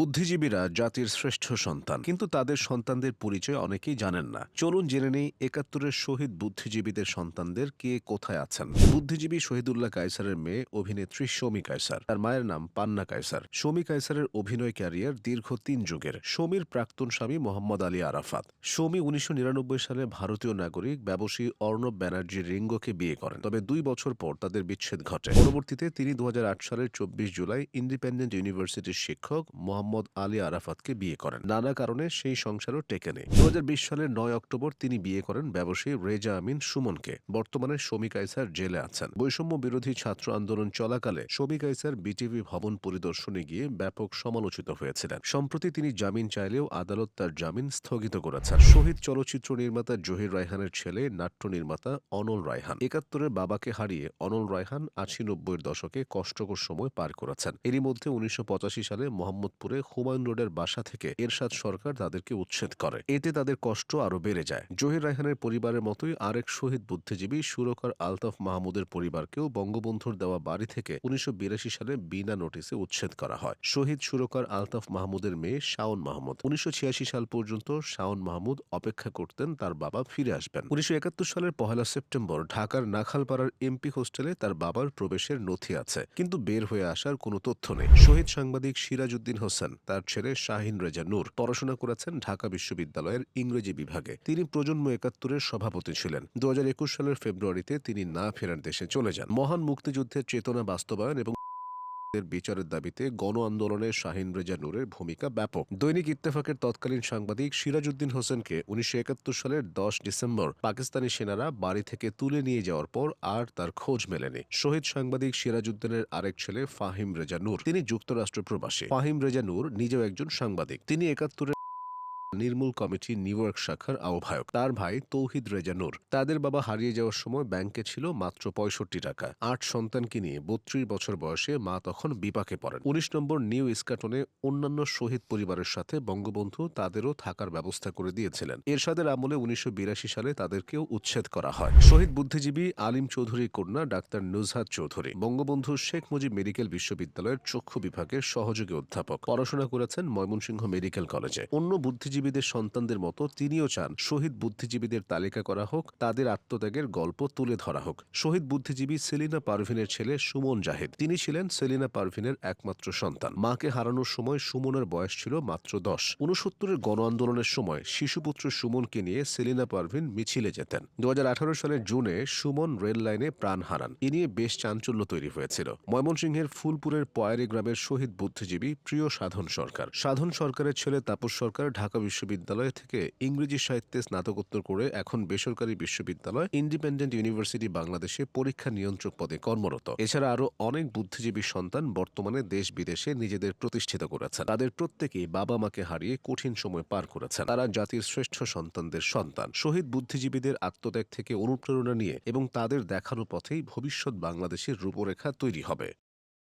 বুদ্ধিজীবীরা জাতির শ্রেষ্ঠ সন্তান। কিন্তু তাদের সন্তানদের পরিচয় অনেকেই জানেন না। চলুন জেনে নেই একাত্তরের শহীদ বুদ্ধিজীবীদের সন্তানদের কে কোথায় আছেন। বুদ্ধিজীবী শহীদুল্লাহ কায়সারের মেয়ে, অভিনেত্রী সৌমি কায়সার। তার মায়ের নাম পান্না কায়সার। সৌমি কায়সারের অভিনয় ক্যারিয়ার দীর্ঘ তিন যুগের। সৌমির প্রাক্তন স্বামী মোহাম্মদ আলী আরাফাত। সৌমি উনিশশো নিরানব্বই সালে ভারতীয় নাগরিক, ব্যবসায়ী অর্ণব ব্যানার্জি রিঙ্গোকে বিয়ে করেন। তবে দুই বছর পর তাদের বিচ্ছেদ ঘটে। পরবর্তীতে তিনি দু হাজার আট সালের চব্বিশ জুলাই ইন্ডিপেন্ডেন্ট ইউনিভার্সিটির শিক্ষক মোহাম্মদ আলী আরাফাতকে বিয়ে করেন। নানা কারণে সেই সংসারও টেকে নেই দু হাজার বিশ সালের নয় অক্টোবর তিনি বিয়ে করেন ব্যবসায়ী রেজা আমিন সুমনকে। বর্তমানে শমী কাইসার জেলে আছেন। বৈষম্য বিরোধী ছাত্র আন্দোলন চলাকালে শমী কাইসার বিটিভি ভবন পরিদর্শনে গিয়ে ব্যাপক সমালোচিত হয়েছিলেন। সম্প্রতি তিনি জামিন চাইলেও আদালত তার জামিন স্থগিত করেছেন। শহীদ চলচ্চিত্র নির্মাতা জহির রায়হানের ছেলে, নাট্য নির্মাতা অনল রায়হান। একাত্তরের বাবাকে হারিয়ে অনল রায়হান আশি নব্বইয়ের দশকে কষ্টকর সময় পার করেছেন। এরই মধ্যে উনিশশো পঁচাশি সালে মোহাম্মদপুরে হুমায়ুন রোডের বাসা থেকে এরশাদ সরকার তাদেরকে উচ্ছেদ করে। এতে তাদের কষ্ট আরও বেড়ে যায়। জহির রায়হানের পরিবারের মতোই আরেক শহীদ বুদ্ধিজীবী সুরকার আলতাফ মাহমুদের পরিবারকেও বঙ্গবন্ধুর দেওয়া বাড়ি থেকে উনিশশো সালে বিনা নোটিসে উচ্ছেদ করা হয়। শহীদ সুরকার আলতাফ মাহমুদের মেয়ে শাওন মাহমুদ। উনিশশো সাল পর্যন্ত শাওন মাহমুদ অপেক্ষা করতেন তার বাবা ফিরে আসবেন। উনিশশো একাত্তর সালের পহেলা সেপ্টেম্বর ঢাকার নাখালপাড়ার এমপি হোস্টেলে তার বাবার প্রবেশের নথি আছে। কিন্তু বের হয়ে আসার কোনো তথ্য নেই। শহীদ সাংবাদিক সিরাজউদ্দিন হোসেন তার ছেলে শাহিন রেজা নূর, পড়াশোনা করেছেন ঢাকা বিশ্ববিদ্যালয়ের ইংরেজি বিভাগে। তিনি প্রজন্ম একাত্তরের সভাপতি ছিলেন। দু হাজার একুশ সালের ফেব্রুয়ারিতে তিনি না ফেরার দেশে চলে যান। মহান মুক্তিযুদ্ধের চেতনা বাস্তবায়ন এবং বিচারের দাবিতে গণ আন্দোলনে শাহিন রেজা নূরের ভূমিকা ব্যাপক। দৈনিক ইত্তেফাকের তৎকালীন সাংবাদিক সিরাজউদ্দিন হোসেনকে উনিশশো একাত্তর সালের দশ ডিসেম্বর পাকিস্তানি সেনারা বাড়ি থেকে তুলে নিয়ে যাওয়ার পর আর তার খোঁজ মেলেনি। শহীদ সাংবাদিক সিরাজউদ্দিনের আরেক ছেলে ফাহিম রেজা নূর। তিনি যুক্তরাষ্ট্র প্রবাসী। ফাহিম রেজা নূর নিজেও একজন সাংবাদিক। তিনি একাত্তরের নির্মূল কমিটি নিউ ইয়র্ক শাখার আহ্বায়ক। তার ভাই তৌহিদ রেজা নূর। তাদের বাবা হারিয়ে যাওয়ার সময় ব্যাংকে ছিল মাত্র পঁয়ষট্টি টাকা। আট সন্তানকে নিয়ে বত্রিশ বছর বয়সে মা তখন বিপাকে পড়েন। উনিশ নম্বর নিউ ইস্কাটনে অন্যান্য শহীদ পরিবারের সাথে বঙ্গবন্ধু তাদেরও থাকার ব্যবস্থা করে দিয়েছিলেন। এরশাদের আমলে উনিশশো বিরাশি সালে তাদেরকেও উচ্ছেদ করা হয়। শহীদ বুদ্ধিজীবী আলিম চৌধুরীর কন্যা ডাক্তার নুজহাত চৌধুরী। বঙ্গবন্ধু শেখ মুজিব মেডিকেল বিশ্ববিদ্যালয়ের চক্ষু বিভাগের সহযোগী অধ্যাপক। পড়াশোনা করেছেন ময়মনসিংহ মেডিকেল কলেজে। অন্য বুদ্ধিজীবীদের সন্তানদের মতো তিনিও চান শহীদ বুদ্ধিজীবীদের তালিকা করা হোক, তাদের আত্মত্যাগের গল্প তুলে ধরা হোক। শহীদ বুদ্ধিজীবী সেলিনা পারভিনের ছেলে সুমন জাহিদ। তিনি ছিলেন সেলিনা পারভিনের একমাত্র সন্তান। মাকে হারানোর সময় সুমনের বয়স ছিল মাত্র দশ। উনসত্তরের গণ আন্দোলনের সময় শিশুপুত্র সুমনকে নিয়ে সেলিনা পারভিন মিছিলে যেতেন। দু হাজার আঠারো সালের জুনে সুমন রেল লাইনে প্রাণ হারান। এ নিয়ে বেশ চাঞ্চল্য তৈরি হয়েছিল। ময়মনসিংহের ফুলপুরের পয়ারি গ্রামের শহীদ বুদ্ধিজীবী প্রিয় সাধন সরকার। সাধন সরকারের ছেলে তাপস সরকার ঢাকা বিশ্ববিদ্যালয় থেকে ইংরেজি সাহিত্যে স্নাতকোত্তর করে এখন বেসরকারি বিশ্ববিদ্যালয় ইন্ডিপেন্ডেন্ট ইউনিভার্সিটি বাংলাদেশে পরীক্ষা নিয়ন্ত্রক পদে কর্মরত। এছাড়া আরও অনেক বুদ্ধিজীবী সন্তান বর্তমানে দেশ বিদেশে নিজেদের প্রতিষ্ঠিত করেছেন। তাদের প্রত্যেকেই বাবা মাকে হারিয়ে কঠিন সময় পার করেছেন। তারা জাতির শ্রেষ্ঠ সন্তানদের সন্তান। শহীদ বুদ্ধিজীবীদের আত্মত্যাগ থেকে অনুপ্রেরণা নিয়ে এবং তাদের দেখানো পথেই ভবিষ্যৎ বাংলাদেশের রূপরেখা তৈরি হবে।